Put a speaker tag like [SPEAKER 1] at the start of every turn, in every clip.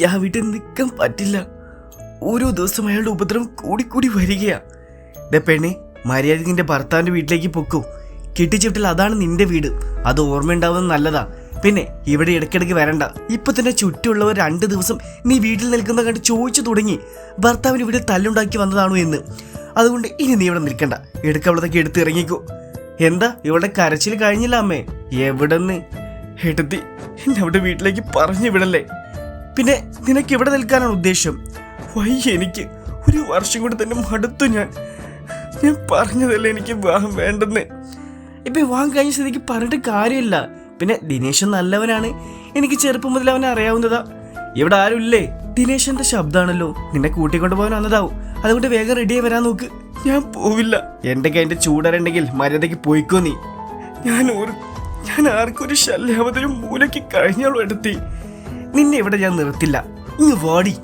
[SPEAKER 1] എനിക്ക് ആ വീട്ടിൽ നിൽക്കാൻ പറ്റില്ല. ഓരോ ദിവസം അയാളുടെ ഉപദ്രവം കൂടിക്കൂടി വരികയാ. ദേ പെണ്ണെ മര്യാദ നിന്റെ ഭർത്താവിന്റെ വീട്ടിലേക്ക് പൊക്കോ. കെട്ടിച്ചിട്ടിൽ അതാണ് നിന്റെ വീട്. അത് ഓർമ്മയുണ്ടാവുന്നത് നല്ലതാ. പിന്നെ ഇവിടെ ഇടയ്ക്കിടയ്ക്ക് വരണ്ട. ഇപ്പൊ തന്നെ ചുറ്റുമുള്ളവർ രണ്ട് ദിവസം നീ വീട്ടിൽ നിൽക്കുന്ന കണ്ട് ചോദിച്ചു തുടങ്ങി. ഭർത്താവിന് ഇവിടെ തല്ലുണ്ടാക്കി വന്നതാണോ എന്ന്. അതുകൊണ്ട് ഇനി നീ ഇവിടെ നിൽക്കണ്ട. എടുക്കവളതൊക്കെ എടുത്ത് ഇറങ്ങിക്കോ. എന്താ? ഇവിടെ കരച്ചിൽ കഴിഞ്ഞില്ല അമ്മേ. എവിടെന്ന്? എടുത്തി എന്നെ അവിടെ വീട്ടിലേക്ക് പറഞ്ഞു വിടല്ലേ? പിന്നെ നിനക്ക് ഇവിടെ നിൽക്കാനാണ് ഉദ്ദേശം? വൈ എനിക്ക് ഒരു വർഷം കൂടി തന്നെ മടുത്തു ഞാൻ. ഞാൻ പറഞ്ഞതല്ലേ എനിക്ക് വിവാഹം വേണ്ടെന്ന്. ഇപ്പൊ വിവാഹം കഴിഞ്ഞ സ്ഥിതിക്ക് പറഞ്ഞിട്ട് കാര്യമില്ല. പിന്നെ ദിനേശൻ നല്ലവനാണ്. എനിക്ക് ചെറുപ്പം മുതൽ അവനെ അറിയാവുന്നതാ. ഇവിടെ ആരുമില്ലേ ദിനേശന്റെ ശബ്ദമാണല്ലോ നിന്നെ കൂട്ടിക്കൊണ്ട് പോകാൻ വന്നതാവും. അതുകൊണ്ട് വേഗം റെഡിയായി വരാൻ നോക്ക്. ഞാൻ പോവില്ല. എന്റെ കൈന്റെ ചൂടരണ്ടെങ്കിൽ മര്യാദയ്ക്ക് പോയിക്കോ നീ. ഞാൻ ഒരു ഞാൻ ആർക്കൊരു ഒരു ശല്യാവതൊരു മൂലയ്ക്ക് കഴിഞ്ഞോളൂ എടുത്തി. നിന്നെ ഇവിടെ ഞാൻ നിർത്തില്ല. ഇങ്ങ് വാടി.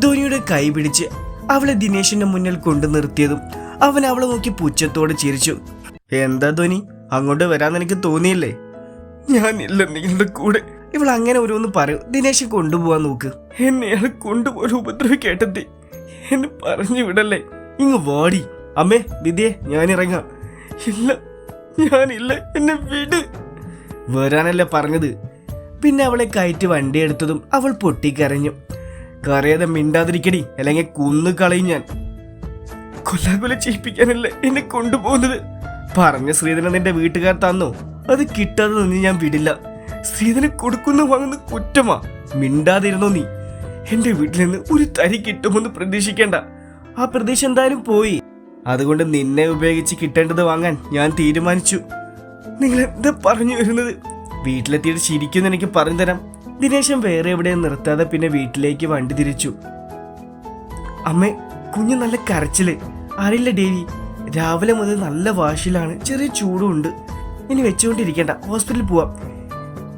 [SPEAKER 1] ധോനിയുടെ കൈ പിടിച്ച് അവളെ ദിനേശിന്റെ മുന്നിൽ കൊണ്ടു നിർത്തിയതും അവൻ അവളെ നോക്കി പുച്ഛത്തോടെ ചിരിച്ചു. എന്താ ധോനി? അങ്ങോട്ട് വരാൻ എനിക്ക് തോന്നിയില്ലേ? ഇല്ല നിങ്ങളുടെ കൂടെ. ഇവൾ അങ്ങനെ ഓരോന്ന് പറയും. ദിനേശ് കൊണ്ടുപോവാൻ നോക്ക്. എന്നെ അയാൾ കൊണ്ടുപോയി ഉപദ്രവിക്കേട്ടെത്തി. എന്നെ പറഞ്ഞു വിടല്ലേ. ഇങ്ങ് വാടി. അമ്മേ വിദ്യേ ഞാൻ ഇറങ്ങാം ഇല്ല ഞാനില്ല എന്നെ വിട്. വരാനല്ലേ പറഞ്ഞത്. പിന്നെ അവളെ കയറ്റി വണ്ടി എടുത്തതും അവൾ പൊട്ടിക്കരഞ്ഞു. കറിയാതെ മിണ്ടാതിരിക്കടി അല്ലെങ്കിൽ കുന്നു കളയും ഞാൻ. കൊല്ലാകൊല ചെയ്യിപ്പിക്കാനല്ല എന്നെ കൊണ്ടുപോകുന്നത്? പറഞ്ഞ ശ്രീധരൻ നിന്റെ വീട്ടുകാർ തന്നു. അത് കിട്ടാതെ നിന്ന് ഞാൻ വിടില്ല. ശ്രീധരൻ കൊടുക്കുന്ന വാങ്ങുന്ന കുറ്റമാ. മിണ്ടാതിരുന്നോ നീ? എന്റെ വീട്ടിൽ നിന്ന് ഒരു തരി കിട്ടുമെന്ന് പ്രതീക്ഷിക്കേണ്ട. ആ പ്രതീക്ഷ എന്തായാലും പോയി. അതുകൊണ്ട് നിന്നെ ഉപയോഗിച്ച് കിട്ടേണ്ടത് വാങ്ങാൻ ഞാൻ തീരുമാനിച്ചു. നിങ്ങൾ എന്താ പറഞ്ഞു വരുന്നത്? വീട്ടിലെത്തിയിട്ട് ശരിക്കും എനിക്ക് പറഞ്ഞു തരാം ദിനേശൻ വേറെ എവിടെയും നിർത്താതെ പിന്നെ വീട്ടിലേക്ക് വണ്ടി തിരിച്ചു. അമ്മേ കുഞ്ഞ് നല്ല കരച്ചിൽ. അറിയില്ല ഡേവി രാവിലെ മുതൽ നല്ല വാശിലാണ് ചെറിയ ചൂടുണ്ട് ഇനി വെച്ചുകൊണ്ടിരിക്കണ്ട ഹോസ്പിറ്റലിൽ പോവാം.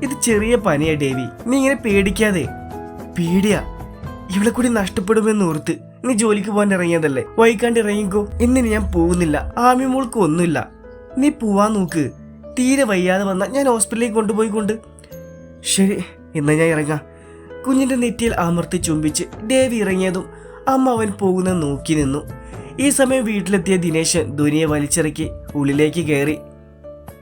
[SPEAKER 1] ഇത് ചെറിയ പനിയാ ഡേവി നീ ഇങ്ങനെ പേടിക്കാതെ. പേടിയാ. ഇവിടെ കൂടി നഷ്ടപ്പെടുമെന്ന് ഓർത്ത് നീ ജോലിക്ക് പോകാൻ ഇറങ്ങിയതല്ലേ? വൈകാണ്ട് ഇറങ്ങിക്കോ ഇന്നിനി ഞാൻ പോകുന്നില്ല ആമി മോൾക്ക് ഒന്നുമില്ല. നീ പോവാൻ നോക്ക്. തീരെ വയ്യാതെ വന്ന ഞാൻ ഹോസ്പിറ്റലിലേക്ക് കൊണ്ടുപോയി കൊണ്ട് ശരി എന്നാൽ ഞാൻ ഇറങ്ങാം. കുഞ്ഞിന്റെ നെറ്റിയിൽ അമർത്തി ചുംബിച്ച് ദേവി ഇറങ്ങിയതും അമ്മ അവൻ പോകുന്ന നോക്കി നിന്നു. ഈ സമയം വീട്ടിലെത്തിയ ദിനേശൻ ധുനിയെ വലിച്ചിറക്കി ഉള്ളിലേക്ക് കയറി.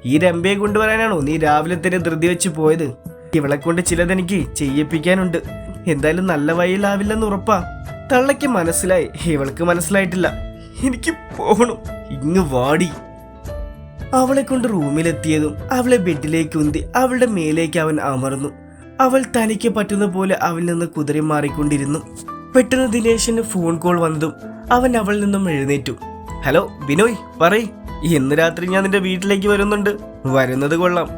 [SPEAKER 1] ഈ രമ്പയെ കൊണ്ടുവരാനാണോ നീ രാവിലെ തന്നെ ധൃതി വെച്ച് പോയത്? ഇവളെ കൊണ്ട് ചിലതെനിക്ക് ചെയ്യിപ്പിക്കാനുണ്ട്. എന്തായാലും നല്ല വഴിയിലാവില്ലെന്ന് ഉറപ്പാ. തള്ളയ്ക്ക് മനസ്സിലായി. ഇവൾക്ക് മനസ്സിലായിട്ടില്ല. എനിക്ക് പോകണം. ഇങ്ങ് വാടി. അവളെ കൊണ്ട് റൂമിലെത്തിയതും അവളെ ബെഡിലേക്ക് ഉന്തി അവളുടെ മേലേക്ക് അവൻ അമർന്നു. അവൾ തനിക്ക് പറ്റുന്ന പോലെ അവനിൽ നിന്ന് കുതിരി മാറിക്കൊണ്ടിരുന്നു. പെട്ടെന്ന് ദിനേശിന് ഫോൺ കോൾ വന്നതും അവൻ അവളിൽ നിന്നും എഴുന്നേറ്റു. ഹലോ ബിനോയ് പറയ്. ഇന്ന് രാത്രി ഞാൻ നിന്റെ വീട്ടിലേക്ക് വരുന്നുണ്ട്. വരുന്നത് കൊള്ളാം.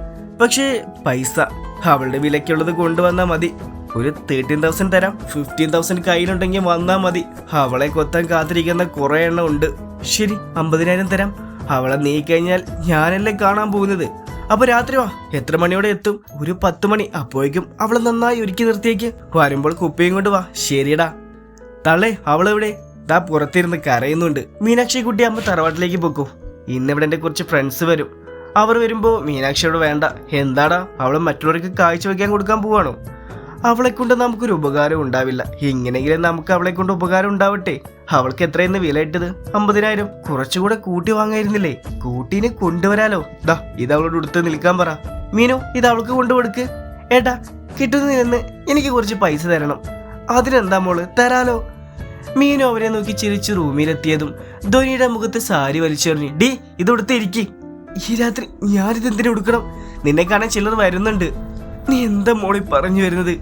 [SPEAKER 1] പക്ഷേ പൈസ അവളുടെ വിലക്കുള്ളത് കൊണ്ടുവന്നാൽ മതി. ഒരു തേർട്ടീൻ തൗസൻഡ് തരാം. ഫിഫ്റ്റീൻ തൗസൻഡ് കയ്യിലുണ്ടെങ്കിൽ വന്നാൽ മതി. അവളെ കൊത്താൻ കാത്തിരിക്കുന്ന കുറേ എണ്ണം ഉണ്ട്. ശരി അമ്പതിനായിരം തരാം. അവളെ നീ കഴിഞ്ഞാൽ ഞാനല്ലേ കാണാൻ പോകുന്നത്? അപ്പൊ രാത്രി വാ. എത്ര മണിയോടെ എത്തും? ഒരു പത്ത് മണി. അപ്പോഴേക്കും അവളെ നന്നായി ഒരുക്കി നിർത്തിയേക്ക്. വരുമ്പോൾ കുപ്പിയും കൊണ്ട് വാ. ശരിയടാ. തള്ളേ അവളെവിടെ? ദാ പുറത്തിരുന്ന് കരയുന്നുണ്ട്. മീനാക്ഷി കുട്ടി അമ്മ തറവാട്ടിലേക്ക് പോക്കോ. ഇന്നിവിടെ എന്റെ കുറച്ച് ഫ്രണ്ട്സ് വരും. അവർ വരുമ്പോൾ മീനാക്ഷിയോട് വേണ്ട. എന്താടാ? അവൾ മറ്റുള്ളവർക്ക് കാഴ്ച വെക്കാൻ കൊടുക്കാൻ പോവാണോ? അവളെ കൊണ്ട് നമുക്കൊരു ഉപകാരം ഉണ്ടാവില്ല. എങ്ങനെങ്കിലും നമുക്ക് അവളെ കൊണ്ട് ഉപകാരം ഉണ്ടാവട്ടെ. അവൾക്ക് എത്രയെന്ന് വില ഇട്ടത് അമ്പതിനായിരം. കുറച്ചുകൂടെ കൂട്ടി വാങ്ങായിരുന്നില്ലേ? കൂട്ടീനെ കൊണ്ടുവരാലോ. ദാ ഇത് അവളോട് എടുത്ത് നിൽക്കാൻ പറ. മീനു ഇത് അവൾക്ക് കൊണ്ടുകൊടുക്ക്. ഏട്ടാ കിട്ടുന്നതിൽ നിന്ന് എനിക്ക് കുറച്ച് പൈസ തരണം. അതിനെന്താ മോൾ? തരാലോ. മീനു അവരെ നോക്കി ചിരിച്ച് റൂമിലെത്തിയതും ധോനിയുടെ മുഖത്ത് സാരി വലിച്ചെറിഞ്ഞു ഡി ഇത് ഇരിക്കി ഈ രാത്രി ഞാനിത് എന്തിനു കൊടുക്കണം നിന്നെ കാണാൻ ചിലർ വരുന്നുണ്ട്. നീ എന്താ മോളി പറഞ്ഞു വരുന്നത്?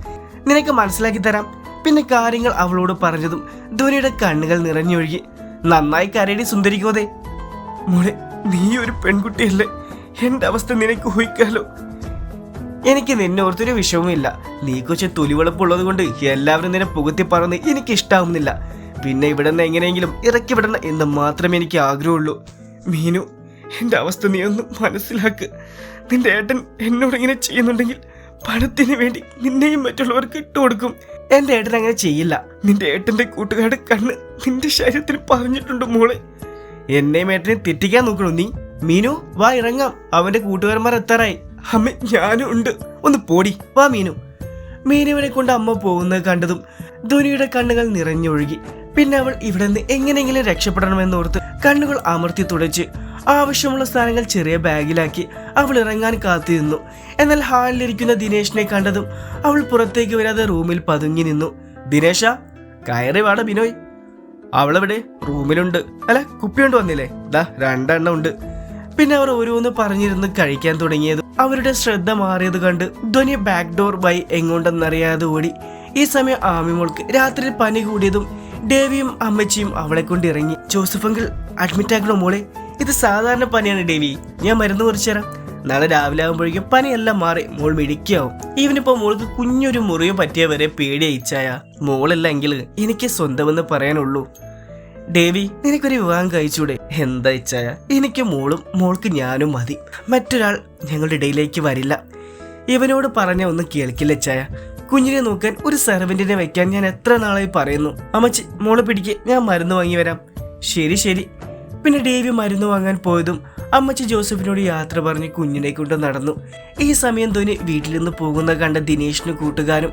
[SPEAKER 1] നിനക്ക് മനസ്സിലാക്കി തരാം. പിന്നെ കാര്യങ്ങൾ അവളോട് പറഞ്ഞതും ധോനിയുടെ കണ്ണുകൾ നിറഞ്ഞൊഴുകി. നന്നായി കരടി സുന്ദരിക്കോതെ മോളെ നീ ഒരു പെൺകുട്ടിയല്ലേ. എന്റെ അവസ്ഥ നിനക്ക് ഊഹിക്കാലോ. എനിക്ക് നിന്നെ ഓർത്തൊരു വിഷമവുമില്ല. നീ കൊച്ചു തൊലിവെളുപ്പുള്ളത് കൊണ്ട് എല്ലാവരും നിന്നെ പുകത്തി പറഞ്ഞ് എനിക്ക് ഇഷ്ടാവുന്നില്ല പിന്നെ ഇവിടെ നിന്ന് എങ്ങനെയെങ്കിലും ഇറക്കി വിടണം എന്ന് മാത്രമേ എനിക്ക് ആഗ്രഹമുള്ളൂ. മീനു എന്റെ അവസ്ഥ നീ ഒന്ന് മനസ്സിലാക്ക്. നിന്റെ ഏട്ടൻ എന്നോട് ഇങ്ങനെ ചെയ്യുന്നുണ്ടെങ്കിൽ പണത്തിന് വേണ്ടി നിന്നെയും മറ്റുള്ളവർക്ക് ഇട്ടുകൊടുക്കും എന്റെ ഏട്ടൻ അങ്ങനെ ചെയ്യില്ല. നിന്റെ ഏട്ടന്റെ കൂട്ടുകാരുടെ കണ്ണ് നിന്റെ ശരീരത്തിൽ പറഞ്ഞിട്ടുണ്ട് മോളെ. എന്നെയും ഏട്ടനെ തെറ്റിക്കാൻ നോക്കണു നീ? മീനു വാ ഇറങ്ങാം. അവന്റെ കൂട്ടുകാരന്മാർ എത്താറായി. അമ്മ ഞാനും ഉണ്ട്. ഒന്ന് പോടി. വാ മീനു. മീനുവിനെ കൊണ്ട് അമ്മ പോകുന്നത് കണ്ടതും ധുനിയുടെ കണ്ണുകൾ നിറഞ്ഞൊഴുകി. പിന്നെ അവൾ ഇവിടെ നിന്ന് എങ്ങനെയെങ്കിലും രക്ഷപ്പെടണമെന്നോർത്ത് കണ്ണുകൾ അമർത്തി തുടച്ച് ആവശ്യമുള്ള സാധനങ്ങൾ ചെറിയ ബാഗിലാക്കി അവൾ ഇറങ്ങാൻ കാത്തിരുന്നു. എന്നാൽ ഹാളിലിരിക്കുന്ന ദിനേശിനെ കണ്ടതും അവൾ പുറത്തേക്ക് വരാതെ റൂമിൽ പതുങ്ങി നിന്നു. ദിനേശ കയറി വാട ബിനോയ്. അവളെവിടെ? റൂമിലുണ്ട്. അല്ല കുപ്പിയുണ്ട് വന്നില്ലേ? ദാ രണ്ടെണ്ണം ഉണ്ട്. പിന്നെ അവർ ഓരോന്ന് പറഞ്ഞിരുന്ന് കഴിക്കാൻ തുടങ്ങിയത്. അവരുടെ ശ്രദ്ധ മാറിയത് കണ്ട് ധ്വനി ബാക്ക് ഡോർ വൈ എങ്ങോട്ടെന്നറിയാതെ ഓടി. ഈ സമയം ആമിമോൾക്ക് രാത്രി പനി കൂടിയതും ഡേവിയും അമ്മച്ചിയും അവളെ കൊണ്ട് ഇറങ്ങി. ജോസഫ് അങ്കിൾ അഡ്മിറ്റ് ആക്കണോ മോളെ? ഇത് സാധാരണ പനിയാണ് ഡേവി. ഞാൻ മരുന്ന് കുറിച്ചു തരാം. നാളെ രാവിലെ ആകുമ്പോഴേക്കും പനിയെല്ലാം മാറി മോൾ മിടിക്കാവും ഇവനിപ്പോ മോൾക്ക് കുഞ്ഞൊരു മുറിവ് പറ്റിയ വരെ പേടി അയച്ചായ മോളല്ലെങ്കിൽ എനിക്ക് സ്വന്തമെന്ന് പറയാനുള്ളൂ. ഡേവി നിനക്കൊരു വിവാഹം കഴിച്ചൂടെ? എന്താ ഇച്ചായ? എനിക്ക് മോളും മോൾക്ക് ഞാനും മതി. മറ്റൊരാൾ ഞങ്ങളുടെ ഇടയിലേക്ക് വരില്ല. ഇവനോട് പറഞ്ഞ ഒന്നും കേൾക്കില്ല ചായ കുഞ്ഞിനെ നോക്കാൻ ഒരു സെർവന്റിനെ വെക്കാൻ ഞാൻ എത്ര നാളായി പറയുന്നു. അമ്മച്ചി മോളെ പിടിക്ക്. ഞാൻ മരുന്ന് വാങ്ങി വരാം. ശരി ശരി. പിന്നെ ഡേവി മരുന്ന് വാങ്ങാൻ പോയതും അമ്മച്ചി ജോസഫിനോട് യാത്ര പറഞ്ഞ് കുഞ്ഞിനെ കൊണ്ട് നടന്നു. ഈ സമയം ധോനി വീട്ടിൽ നിന്ന് പോകുന്ന കണ്ട ദിനേശിന് കൂട്ടുകാരും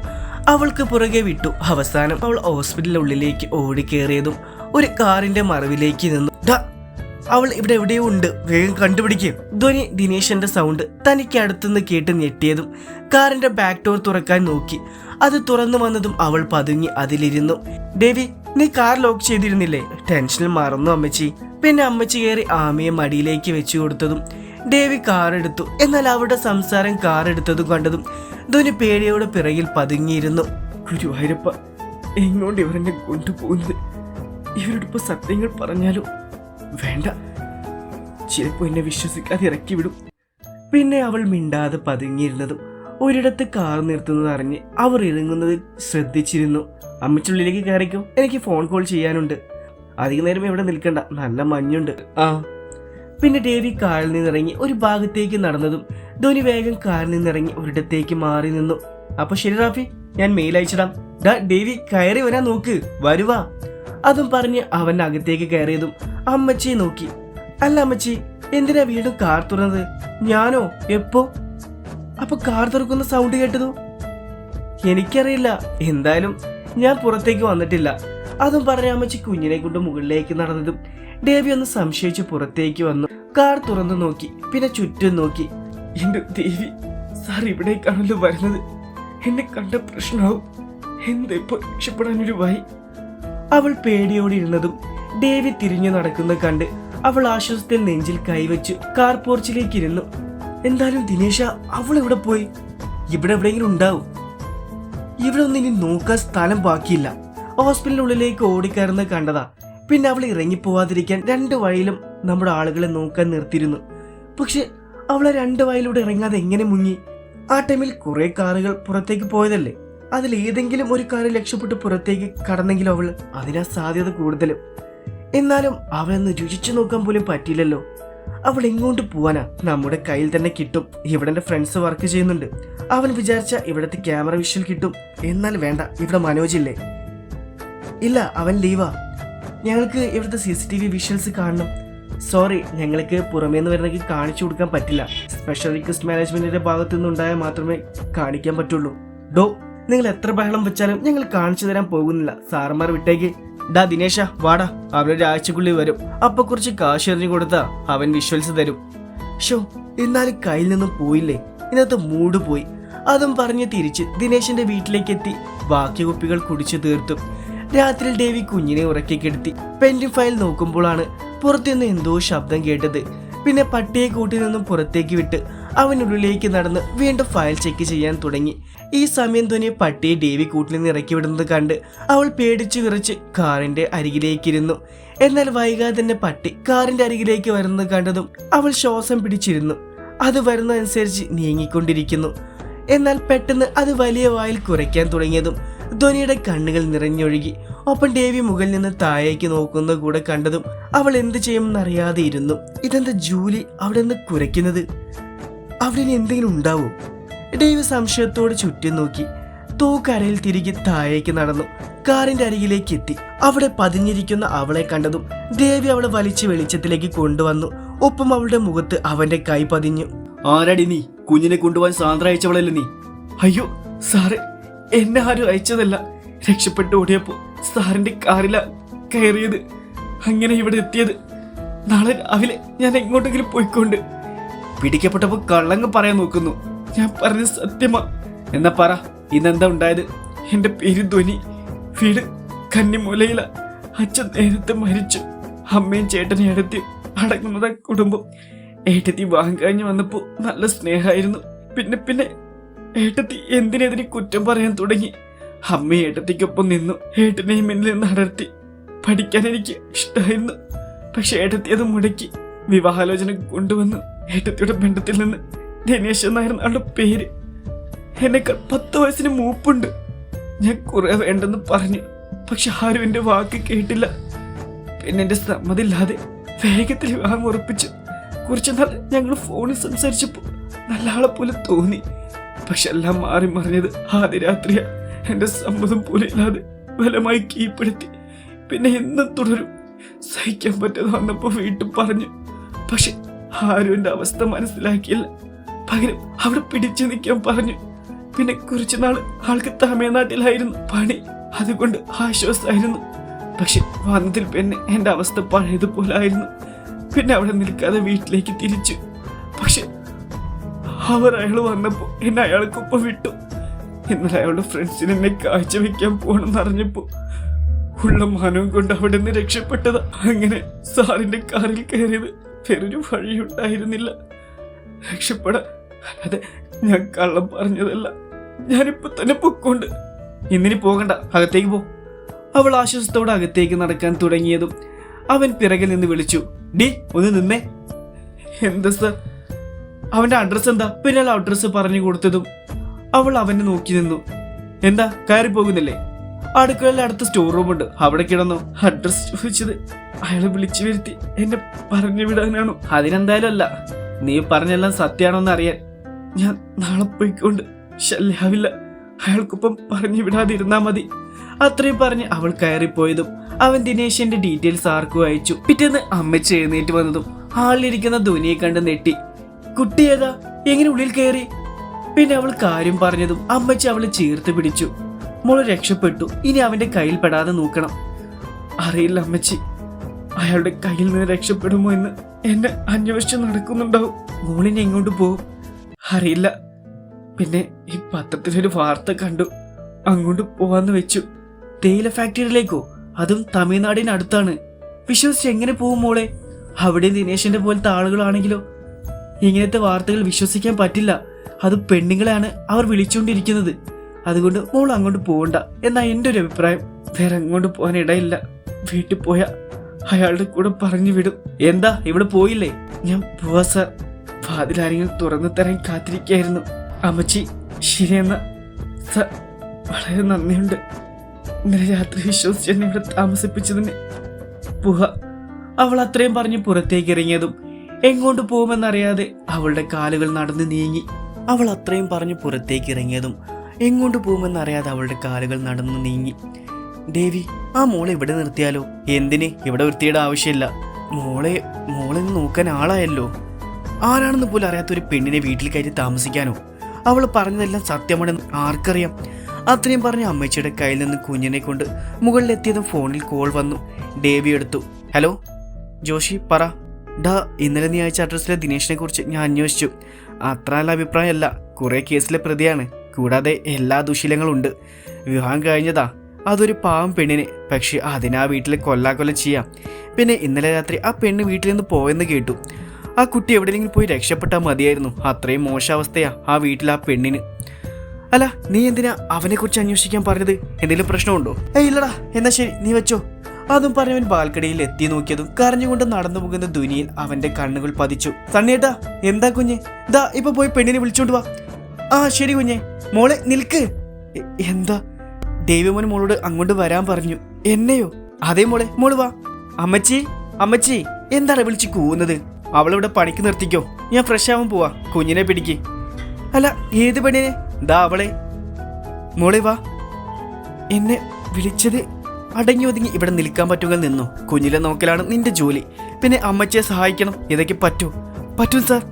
[SPEAKER 1] അവൾക്ക് പുറകെ വിട്ടു. അവസാനം അവൾ ഹോസ്പിറ്റലിനുള്ളിലേക്ക് ഓടിക്കേറിയതും ഒരു കാറിന്റെ മറവിലേക്ക് നിന്നു. "ദാ, അവൾ ഇവിടെ എവിടെയോ ഉണ്ട്. വേഗം കണ്ടുപിടിക്കും. ധ്വനി ദിനേശന്റെ സൗണ്ട് തനിക്ക് അടുത്തുനിന്ന് കേട്ട് ഞെട്ടിയതും കാറിന്റെ ബാക്ക് ഡോർ തുറക്കാൻ നോക്കി. അത് തുറന്നു വന്നതും അവൾ പതുങ്ങി അതിലിരുന്നു. ദേവി നീ കാർ ലോക്ക് ചെയ്തിരുന്നില്ലേ? ടെൻഷനിൽ മറന്നു അമ്മച്ചി. പിന്നെ അമ്മച്ചി കയറി ആമയെ മടിയിലേക്ക് വെച്ചു കൊടുത്തതും ദേവി കാറെടുത്തു എന്നാൽ അവരുടെ സംസാരം കാറെടുത്തതും കണ്ടതും ധോനി പേടിയോടെ പിറകിൽ പതുങ്ങിയിരുന്നു. ഗുരുവായൂരപ്പ എങ്ങോട്ട് ഇവരെന്നെ കൊണ്ടുപോകുന്നത്? ഇവരോടൊപ്പം സത്യങ്ങൾ പറഞ്ഞാലോ? വേണ്ട. ചിലപ്പോ എന്നെ വിശ്വസിക്കാതെ ഇറക്കി വിടും. പിന്നെ അവൾ മിണ്ടാതെ പതുങ്ങിയിരുന്നതും ഒരിടത്ത് കാർ നിർത്തുന്നത് അറിഞ്ഞ് അവർ ഇറങ്ങുന്നതിൽ ശ്രദ്ധിച്ചിരുന്നു. അമ്മച്ചുള്ളിലേക്ക് കയറിക്കോ? എനിക്ക് ഫോൺ കോൾ ചെയ്യാനുണ്ട്. അധിക നേരം ഇവിടെ നിൽക്കണ്ട. നല്ല മഞ്ഞുണ്ട്. ആ. പിന്നെ ഡേവി കാറിൽ നിന്നിറങ്ങി ഒരു ഭാഗത്തേക്ക് നടന്നതും ധോനി വേഗം കാറിൽ നിന്നിറങ്ങി ഒരിടത്തേക്ക് മാറി നിന്നു. അപ്പൊ ശരി റാഫി ഞാൻ മെയിൽ അയച്ചിടാം. ഡാ ഡേവി കയറി വരാൻ നോക്ക്. വരുവാ. അതും പറഞ്ഞ് അവൻ അകത്തേക്ക് കയറിയതും അമ്മച്ചിയെ നോക്കി. അല്ല അമ്മച്ചി എന്തിനാ വീണ്ടും കാർ തുറന്നത്? ഞാനോ? എപ്പോ? അപ്പൊ കാർ തുറക്കുന്ന സൗണ്ട് കേട്ടതു? എനിക്കറിയില്ല. എന്തായാലും ഞാൻ പുറത്തേക്ക് വന്നിട്ടില്ല. അതും പറഞ്ഞ അമ്മച്ചി കുഞ്ഞിനെ കൊണ്ട് മുകളിലേക്ക് നടന്നതും ഡേവി ഒന്ന് സംശയിച്ച് പുറത്തേക്ക് വന്നു. കാർ തുറന്നു നോക്കി. പിന്നെ ചുറ്റും നോക്കി. എന്റെ ദേവി സാർ ഇവിടേക്കാണല്ലോ വരുന്നത്. എന്നെ കണ്ട പ്രശ്നവും രക്ഷപ്പെടാൻ ഒരു വഴി? അവൾ പേടിയോടെ ഇരുന്നതും ഡേവി തിരിഞ്ഞു നടക്കുന്ന കണ്ട് അവൾ ആശ്വാസത്തിൽ നെഞ്ചിൽ കൈവച്ചു കാർ പോർച്ചിലേക്ക് ഇരുന്നു എന്തായാലും ദിനേശ അവൾ എവിടെ പോയി? ഇവിടെ എവിടെയെങ്കിലും ഉണ്ടാവും. ഇവിടെ ഒന്നും ഇനി നോക്കാൻ സ്ഥലം ബാക്കിയില്ല. ഹോസ്പിറ്റലിനുള്ളിലേക്ക് ഓടിക്കയറുന്ന കണ്ടതാ. പിന്നെ അവൾ ഇറങ്ങിപ്പോവാതിരിക്കാൻ രണ്ട് വഴിയിലും നമ്മുടെ ആളുകളെ നോക്കാൻ നിർത്തിയിരുന്നു. പക്ഷെ അവളെ രണ്ട് വഴിയിലൂടെ ഇറങ്ങാതെ എങ്ങനെ മുങ്ങി? ആ ടൈമിൽ കുറെ കാറുകൾ പുറത്തേക്ക് പോയതല്ലേ? അതിൽ ഏതെങ്കിലും ഒരു കാറിൽ രക്ഷപ്പെട്ട് പുറത്തേക്ക് കടന്നെങ്കിലും അവൾ അതിനാ സാധ്യത കൂടുതലും. എന്നാലും അവളൊന്ന് രുചിച്ചു നോക്കാൻ പോലും പറ്റിയില്ലല്ലോ. അവൾ എങ്ങോട്ട് പോവാനാ? നമ്മുടെ കയ്യിൽ തന്നെ കിട്ടും. ഇവിടെ ഫ്രണ്ട്സ് വർക്ക് ചെയ്യുന്നുണ്ട്. അവൻ വിചാരിച്ച ഇവിടത്തെ ക്യാമറ വിഷ്വൽ കിട്ടും. എന്നാൽ വേണ്ട ഇവിടെ മനോജ് ഇല്ലേ അവൻ ലീവാ. ഞങ്ങൾക്ക് ഇവിടുത്തെ C C T V visuals കാണണം. സോറി ഞങ്ങൾക്ക് പുറമേ നിന്ന് വരുന്നെങ്കിൽ കാണിച്ചു കൊടുക്കാൻ പറ്റില്ല. സ്പെഷ്യൽ റിക്വസ്റ്റ് മാനേജ്മെന്റിന്റെ ഭാഗത്തു നിന്നുണ്ടായാൽ മാത്രമേ കാണിക്കാൻ പറ്റുള്ളൂ. ഡോ നിങ്ങൾ എത്ര ബഹളം വെച്ചാലും ഞങ്ങൾ കാണിച്ചു തരാൻ പോകുന്നില്ല. സാറന്മാർ വിട്ടേക്ക്. ഡാ ദിനേശ വാടാ. അവനൊരാഴ്ചക്കുള്ളിൽ വരും. അപ്പൊ കുറച്ച് കാശ് എറിഞ്ഞു കൊടുത്താ അവൻ വിഷ്വൽസ് തരും. ഷോ എന്നാലും കയ്യിൽ നിന്നും പോയില്ലേ? ഇന്നത്തെ മൂഡ് പോയി അതും പറഞ്ഞ് തിരിച്ച് ദിനേശിന്റെ വീട്ടിലേക്ക് എത്തി. ബാക്കി കുപ്പികൾ കുടിച്ചു തീർത്തു. രാത്രി ഡേവി കുഞ്ഞിനെ ഉറക്കി കിടത്തി പെൻഡിംഗ് ഫയൽ നോക്കുമ്പോഴാണ് പുറത്തുനിന്ന് എന്തോ ശബ്ദം കേട്ടത്. പിന്നെ പട്ടിയെ കൂട്ടിൽ നിന്നും പുറത്തേക്ക് വിട്ട് അവനുള്ളിലേക്ക് നടന്ന് വീണ്ടും ഫയൽ ചെക്ക് ചെയ്യാൻ തുടങ്ങി. ഈ സമയം തന്നെ പട്ടിയെ ഡേവി കൂട്ടിൽ നിന്ന് ഇറക്കി വിടുന്നത് കണ്ട് അവൾ പേടിച്ചു വിറച്ച് കാറിന്റെ അരികിലേക്കിരുന്നു. എന്നാൽ വൈകാതെ തന്നെ പട്ടി കാറിന്റെ അരികിലേക്ക് വരുന്നത് കണ്ടതും അവൾ ശ്വാസം പിടിച്ചിരുന്നു. അത് വരുന്നതനുസരിച്ച് നീങ്ങിക്കൊണ്ടിരിക്കുന്നു. എന്നാൽ പെട്ടെന്ന് അത് വലിയ വായിൽ കുറയ്ക്കാൻ തുടങ്ങിയതും ധ്വനിയുടെ കണ്ണുകൾ നിറഞ്ഞൊഴുകി. ഒപ്പം ദേവി മുകളിൽ നിന്ന് താഴേക്ക് നോക്കുന്ന കൂടെ കണ്ടതും അവൾ എന്ത് ചെയ്യുമെന്നറിയാതെ ഇരുന്നു. ഇതെന്താ ജൂലി അവിടെ നിന്ന് കുരയ്ക്കുന്നത്? അവിടെ എന്തെങ്കിലും ഉണ്ടാവോ? ഡേവി സംശയത്തോട് ചുറ്റി നോക്കി. തൂക്കരയിൽ തിരികെ താഴേക്ക് നടന്നു. കാറിന്റെ അരികിലേക്ക് എത്തി. അവിടെ പതിഞ്ഞിരിക്കുന്ന അവളെ കണ്ടതും ദേവി അവളെ വലിച്ച് വെളിച്ചത്തിലേക്ക് കൊണ്ടുവന്നു. ഒപ്പം അവളുടെ മുഖത്ത് അവന്റെ കൈ പതിഞ്ഞു.
[SPEAKER 2] ആരാടി നീ? കുഞ്ഞിനെ കൊണ്ടുപോകാൻ സാന്ദ്ര അയച്ചവളല്ലേ നീ?
[SPEAKER 1] അയ്യോ സാറേ.
[SPEAKER 2] എന്നെ ആരും അയച്ചതല്ല. രക്ഷപ്പെട്ടു ഓടിയപ്പോ സാറിന്റെ കാറില കയറിയത്. അങ്ങനെ ഇവിടെ എത്തിയത്. നാളെ രാവിലെ ഞാൻ എങ്ങോട്ടെങ്കിലും പോയിക്കൊണ്ട്. പിടിക്കപ്പെട്ടപ്പോ കള്ളങ്ങ് പറയാൻ നോക്കുന്നു. ഞാൻ പറഞ്ഞത് സത്യമാ. എന്നാ പറ ഇന്നെന്താ ഉണ്ടായത്? എന്റെ പേര് ധ്വനി. വീട് കന്നിമൂലയില. അച്ഛൻ നേരത്തെ മരിച്ചു. അമ്മയും ചേട്ടനെ അടുത്ത് അടങ്ങുന്നതാ കുടുംബം. ഏട്ടത്തി വാങ്ങാഞ്ഞു വന്നപ്പോ നല്ല സ്നേഹമായിരുന്നു. പിന്നെ പിന്നെ ഏട്ടത്തി എന്തിനെതിരെ കുറ്റം പറയാൻ തുടങ്ങി? അമ്മ ഏട്ടത്തിക്കൊപ്പം നിന്നു. ഏട്ടനെയും എന്നിൽ നിന്ന് അടർത്തി. പഠിക്കാൻ എനിക്ക് ഇഷ്ടമായിരുന്നു പക്ഷെ ഏട്ടത്തി അത് മുടക്കി. വിവാഹാലോചന കൊണ്ടുവന്നു. ഏട്ടത്തിയുടെ ബന്ധത്തിൽ നിന്ന് ദിനേശ് എന്നായിരുന്നു അവളുടെ പേര്. എന്നെക്കാൾ പത്ത് വയസ്സിന് മൂപ്പുണ്ട്. ഞാൻ കുറെ വേണ്ടെന്ന് പറഞ്ഞു. പക്ഷെ ആരും എന്റെ വാക്ക് കേട്ടില്ല. പിന്നെ എന്റെ സമ്മതില്ലാതെ വേഗത്തിൽ വിവാഹം ഉറപ്പിച്ചു. കുറച്ചു നാൾ ഞങ്ങൾ ഫോണിൽ സംസാരിച്ചപ്പോൾ നല്ല ആളെ പോലെ തോന്നി. പക്ഷെ എല്ലാം മാറി മറിഞ്ഞത് ആദ്യ രാത്രിയ. എന്റെ സമ്മതം പോലെ ഇല്ലാതെ ബലമായി കീഴ്പ്പെടുത്തി. പിന്നെ എന്നും തുടരും. സഹിക്കാൻ പറ്റാതെ വന്നപ്പോ വീട്ടിൽ പറഞ്ഞു പക്ഷെ ആരും എന്റെ അവസ്ഥ മനസ്സിലാക്കിയില്ല. പകരം അവിടെ പിടിച്ചു നിൽക്കാൻ പറഞ്ഞു. പിന്നെ കുറച്ചു നാൾ ആൾക്ക് തമിഴ്നാട്ടിലായിരുന്നു പണി. അതുകൊണ്ട് ആശ്വാസമായിരുന്നു. പക്ഷെ വന്നതിൽ പിന്നെ എന്റെ അവസ്ഥ പഴയതുപോലെ ആയിരുന്നു. പിന്നെ അവിടെ നിൽക്കാതെ വീട്ടിലേക്ക് തിരിച്ചു. പക്ഷെ അവർ അയാൾ വന്നപ്പോ എന്നെ അയാൾക്കൊപ്പം വിട്ടു. എന്നാൽ അയാളുടെ ഫ്രണ്ട്സിന് എന്നെ കാഴ്ചവെക്കാൻ പോകണമെന്ന് അറിഞ്ഞപ്പോ ഉള്ള മാനവും കൊണ്ട് അവിടെ നിന്ന് രക്ഷപ്പെട്ടത് അങ്ങനെ സാറിന്റെ കാറിൽ കയറിയത് വേറൊരു വഴിയുണ്ടായിരുന്നില്ല രക്ഷപ്പെടാൻ അല്ലാതെ ഞാൻ കള്ളം പറഞ്ഞതല്ല. ഞാനിപ്പോ തന്നെ പൊക്കോണ്ട്. ഇന്നിനി പോകണ്ട? അകത്തേക്ക് പോ. അവൾ ആശ്വാസത്തോടെ അകത്തേക്ക് നടക്കാൻ തുടങ്ങിയതും അവൻ പിറകിൽ നിന്ന് വിളിച്ചു. ഡി ഒന്ന് നിന്നേ. എന്താ സർ? അവന്റെ അഡ്രസ് എന്താ? പിന്നെ അഡ്രസ് പറഞ്ഞു കൊടുത്തതും അവൾ അവനെ നോക്കി നിന്നു. എന്താ? കയറി പോകുന്നില്ലേ? അടുക്കളയിൽ അടുത്ത സ്റ്റോർ റൂം ഉണ്ട്. അവിടെ കിടന്നു. അഡ്രസ് ചോദിച്ചത് അയാളെ വിളിച്ചു വരുത്തി. എന്നെ പറഞ്ഞു വിടാനാണോ? അതിനെന്തായാലും അല്ല. നീ പറഞ്ഞെല്ലാം സത്യാണോന്ന് അറിയാൻ ഞാൻ നാളെ പോയിക്കൊണ്ട് ശല്യാവില്ല. അയാൾക്കൊപ്പം പറഞ്ഞു വിടാതിരുന്നാ മതി. അത്രയും പറഞ്ഞ് അവൾ കയറിപ്പോയതും അവൻ ദിനേശന്റെ ഡീറ്റെയിൽസ് ആർക്കും അയച്ചു. പിറ്റേന്ന് അമ്മച്ച് എഴുന്നേറ്റ് വന്നതും ആളിലിരിക്കുന്ന ധ്വനിയെ കണ്ട് നെട്ടി കുട്ടി ഏതാ? എങ്ങനെ ഉള്ളിൽ കയറി? പിന്നെ അവൾ കാര്യം പറഞ്ഞതും അമ്മച്ചി അവളെ ചേർത്ത് പിടിച്ചു. മോൾ രക്ഷപ്പെട്ടു. ഇനി അവന്റെ കയ്യിൽ പെടാതെ നോക്കണം. അറിയില്ല അമ്മച്ചി. അയാളുടെ കയ്യിൽ നിന്ന് രക്ഷപ്പെടുമോ എന്ന് എന്നെ അന്വേഷിച്ച് നടക്കുന്നുണ്ടാവും. മോളിനെ എങ്ങോട്ട് പോകും? അറിയില്ല. പിന്നെ ഈ പത്രത്തിലൊരു വാർത്ത കണ്ടു. അങ്ങോട്ട് പോവാന്ന് വെച്ചു. തേയില ഫാക്ടറിയിലേക്കോ? അതും തമിഴ്നാടിനടുത്താണ്. വിശ്വസിച്ച് എങ്ങനെ പോകും മോളെ? അവിടെ ദിനേശിന്റെ പോലത്തെ ആളുകളാണെങ്കിലോ? ഇങ്ങനത്തെ വാർത്തകൾ വിശ്വസിക്കാൻ പറ്റില്ല. അത് പെണ്ണുങ്ങളെയാണ് അവർ വിളിച്ചുകൊണ്ടിരിക്കുന്നത്. അതുകൊണ്ട് മോൾ അങ്ങോട്ട് പോകണ്ട എന്നാ എന്റെ ഒരു അഭിപ്രായം. വേറെ അങ്ങോട്ട് പോകാൻ ഇടയില്ല. വീട്ടിൽ പോയാ അയാളുടെ കൂടെ പറഞ്ഞു വിടും. എന്താ ഇവിടെ പോയില്ലേ? ഞാൻ പോവാ സാർ. വാതിലാരെങ്കിലും തുറന്നു തരാൻ കാത്തിരിക്കായിരുന്നു. അമ്മച്ചി ശരിയെന്ന സാർ വളരെ നന്ദിയുണ്ട്. ഇന്നലെ രാത്രി വിശ്വസിച്ച് എന്നെ ഇവിടെ താമസിപ്പിച്ചതിന്. പോവാ. അവൾ അത്രയും പറഞ്ഞ് പുറത്തേക്ക് ഇറങ്ങിയതും എങ്ങോട്ട് പോകുമെന്നറിയാതെ അവളുടെ കാലുകൾ നടന്ന് നീങ്ങി. അവൾ അത്രയും പറഞ്ഞ് പുറത്തേക്ക് ഇറങ്ങിയതും എങ്ങോട്ട് പോകുമെന്നറിയാതെ അവളുടെ കാലുകൾ നടന്നു നീങ്ങി. ദേവി ആ മോളെ ഇവിടെ നിർത്തിയാലോ? എന്തിന്? ഇവിടെ വൃത്തിയുടെ ആവശ്യമില്ല. മോളെ മോളെ നോക്കാൻ ആളായല്ലോ. ആരാണെന്ന് പോലും അറിയാത്ത ഒരു പെണ്ണിനെ വീട്ടിൽ കയറ്റി താമസിക്കാനോ? അവൾ പറഞ്ഞതെല്ലാം സത്യമാണെന്ന് ആർക്കറിയാം. അത്രയും പറഞ്ഞ അമ്മച്ചിയുടെ കയ്യിൽ നിന്ന് കുഞ്ഞിനെ കൊണ്ട് മുകളിലെത്തിയതും ഫോണിൽ കോൾ വന്നു. ഡേവി എടുത്തു. ഹലോ ജോഷി പറ. ഡാ ഇന്നലെ നീ അയച്ച അഡ്രസ്സിലെ ദിനേഷിനെ കുറിച്ച് ഞാൻ അന്വേഷിച്ചു. അത്ര നല്ല അഭിപ്രായമല്ല കുറേ കേസിലെ പ്രതിയാണ്. കൂടാതെ എല്ലാ ദുശീലങ്ങളും ഉണ്ട് വിവാഹം കഴിഞ്ഞതാ. അതൊരു പാവം പെണ്ണിന്. പക്ഷെ അതിനാ വീട്ടിൽ കൊല്ലാക്കൊല്ലം ചെയ്യാം. പിന്നെ ഇന്നലെ രാത്രി ആ പെണ്ണ് വീട്ടിൽ നിന്ന് പോയെന്ന് കേട്ടു. ആ കുട്ടി എവിടെയെങ്കിലും പോയി രക്ഷപ്പെട്ടാൽ മതിയായിരുന്നു. അത്രയും മോശാവസ്ഥയാ ആ വീട്ടിൽ ആ പെണ്ണിന്. അല്ല നീ എന്തിനാ അവനെ കുറിച്ച് അന്വേഷിക്കാൻ പറഞ്ഞത്? എന്തെങ്കിലും പ്രശ്നമുണ്ടോ? ഏയ് ഇല്ലടാ. എന്നാ ശരി നീ വെച്ചോ. അതും പറഞ്ഞവൻ ബാൽക്കണിയിൽ എത്തി നോക്കിയതും കരഞ്ഞുകൊണ്ട് നടന്നു പോകുന്ന ദുനിയിൽ അവന്റെ കണ്ണുകൾ പതിച്ചു. സണ്ണിയേട്ടാ എന്താ കുഞ്ഞെ? ദാ ഇപ്പൊ പോയി പെണ്ണിനെ വിളിച്ചോണ്ട് വാ. ആ ശരി കുഞ്ഞെ. മോളെ നിൽക്ക്. എന്താ? ദൈവമോൻ മോളോട് അങ്ങോട്ട് വരാൻ പറഞ്ഞു. എന്നെയോ? അതേ മോളെ മോൾ വാ. അമ്മച്ചി അമ്മച്ചി എന്താണ് വിളിച്ച് കൂവുന്നത്? അവളിവിടെ പണിക്ക് നിർത്തിക്കോ. ഞാൻ ഫ്രഷ് ആവാൻ പോവാ. കുഞ്ഞിനെ പിടിക്ക്. അല്ല ഏത് പെണ്ണിനെ? ദാ അവളെ. മോളെ വാ. എന്നെ വിളിച്ചത് അടങ്ങി ഒതുങ്ങി ഇവിടെ നിൽക്കാൻ പറ്റുമെങ്കിൽ നിന്നു. കുഞ്ഞിലെ നോക്കലാണ് നിന്റെ ജോലി. പിന്നെ അമ്മച്ചിയെ സഹായിക്കണം. ഇതൊക്കെ പറ്റൂ. പറ്റും സാർ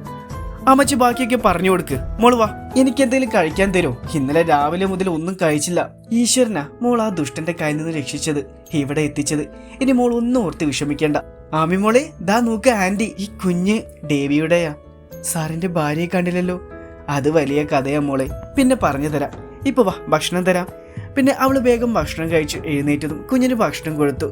[SPEAKER 2] അമ്മച്ചി ബാക്കിയൊക്കെ പറഞ്ഞു കൊടുക്ക്. മോൾ വാ. എനിക്ക് എന്തെങ്കിലും കഴിക്കാൻ തരോ? ഇന്നലെ രാവിലെ മുതൽ ഒന്നും കഴിച്ചില്ല. ഈശ്വരനാ മോൾ ആ ദുഷ്ടന്റെ കയ്യിൽ നിന്ന് രക്ഷിച്ചത്. ഇവിടെ എത്തിച്ചത്. ഇനി മോൾ ഒന്നും ഓർത്ത് വിഷമിക്കേണ്ട. ആമി മോളെ ദാ നോക്ക് ആന്റി ഈ കുഞ്ഞ് ഡേവിയുടെയാ സാറിന്റെ ഭാര്യയെ കണ്ടില്ലല്ലോ. അത് വലിയ കഥയാ മോളെ. പിന്നെ പറഞ്ഞു തരാം. ഇപ്പൊ വാ ഭക്ഷണം തരാം. പിന്നെ അവൾ വേഗം ഭക്ഷണം കഴിച്ചു എഴുന്നേറ്റതും കുഞ്ഞിന് ഭക്ഷണം കൊടുത്തു.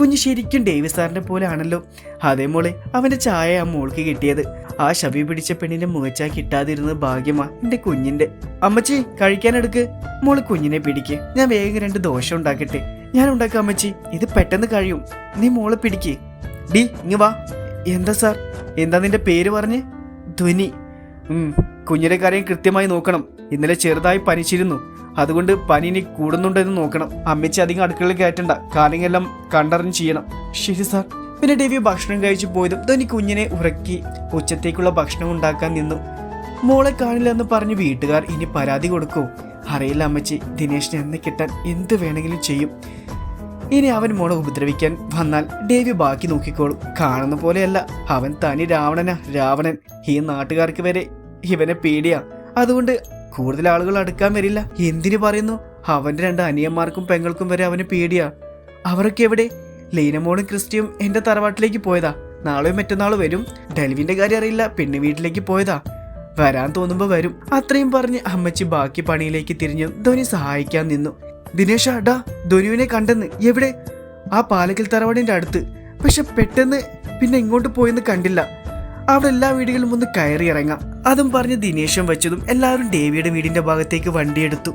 [SPEAKER 2] കുഞ്ഞ് ശരിക്കും ഡേവി സാറിന്റെ പോലെ ആണല്ലോ അതേ മോളെ അവന്റെ ചായ ആ മോൾക്ക് കിട്ടിയത്. ആ ശവി പിടിച്ച പെണ്ണിന്റെ മുഖച്ചാ കിട്ടാതിരുന്നത് ഭാഗ്യമാ എന്റെ കുഞ്ഞിന്റെ. അമ്മച്ചി കഴിക്കാനെടുക്ക്. മോൾ കുഞ്ഞിനെ പിടിക്ക്. ഞാൻ വേഗം രണ്ട് ദോശ ഉണ്ടാക്കട്ടെ. ഞാൻ ഉണ്ടാക്കാം അമ്മച്ചി. ഇത് പെട്ടെന്ന് കഴിയും. നീ മോളെ പിടിക്ക്. ഡി ഇങ്ങ് വാ. എന്താ സാർ? എന്താ നിന്റെ പേര് പറഞ്ഞ്? ധ്വനി. കുഞ്ഞിന്റെ കാര്യം കൃത്യമായി നോക്കണം. ഇന്നലെ ചെറുതായി പനിച്ചിരുന്നു. അതുകൊണ്ട് പനി ഇനി കൂടുന്നുണ്ടെന്ന് നോക്കണം. അമ്മച്ചി അധികം അടുക്കളയിൽ കയറ്റണ്ട. കാര്യങ്ങളെല്ലാം കണ്ടറിഞ്ഞ് ചെയ്യണം. ശരി സാർ. പിന്നെ ഡേവി ഭക്ഷണം കഴിച്ചു പോയതും ധനി കുഞ്ഞിനെ ഉറക്കി ഉച്ചത്തേക്കുള്ള ഭക്ഷണം ഉണ്ടാക്കാൻ നിന്നു. മോളെ കാണില്ല എന്ന് പറഞ്ഞ് വീട്ടുകാർ ഇനി പരാതി കൊടുക്കൂ. അറിയില്ല അമ്മച്ചി ദിനേശിനെ എന്നെ കിട്ടാൻ എന്ത് വേണമെങ്കിലും ചെയ്യും. ഇനി അവൻ മോളെ ഉപദ്രവിക്കാൻ വന്നാൽ ഡേവി ബാക്കി നോക്കിക്കോളും. കാണുന്ന പോലെയല്ല. അവൻ തനി രാവണനാ. രാവണൻ. ഈ നാട്ടുകാർക്ക് വരെ ഇവനെ പേടിയാ. അതുകൊണ്ട് കൂടുതൽ ആളുകൾ അടുക്കാൻ വരില്ല. എന്തിനു പറയുന്നു? അവന്റെ രണ്ട് അനിയന്മാർക്കും പെങ്ങൾക്കും വരെ അവന് പേടിയാ. അവരൊക്കെ എവിടെ? ലീനമോളും ക്രിസ്റ്റിയും എന്റെ തറവാട്ടിലേക്ക് പോയതാ. നാളെയും മറ്റന്നാൾ വരും. ഡെൽവിന്റെ കാര്യം അറിയില്ല. പെണ്ണു വീട്ടിലേക്ക് പോയതാ. വരാൻ തോന്നുമ്പോ വരും. അത്രയും പറഞ്ഞ് അമ്മച്ചി ബാക്കി പണിയിലേക്ക് തിരിഞ്ഞു ധോനി സഹായിക്കാൻ നിന്നു. ദിനേശ ഡാ ധോനുവിനെ കണ്ടെന്ന്. എവിടെ? ആ പാലക്കൽ തറവാടിന്റെ അടുത്ത്. പക്ഷെ പെട്ടെന്ന് പിന്നെ ഇങ്ങോട്ട് പോയെന്ന് കണ്ടില്ല. അവിടെ എല്ലാ വീടുകളിലും ഒന്ന് കയറി ഇറങ്ങാം. അതും പറഞ്ഞ് ദിനേശം വെച്ചതും എല്ലാവരും ഡേവിയുടെ വീടിന്റെ ഭാഗത്തേക്ക് വണ്ടിയെടുത്തു.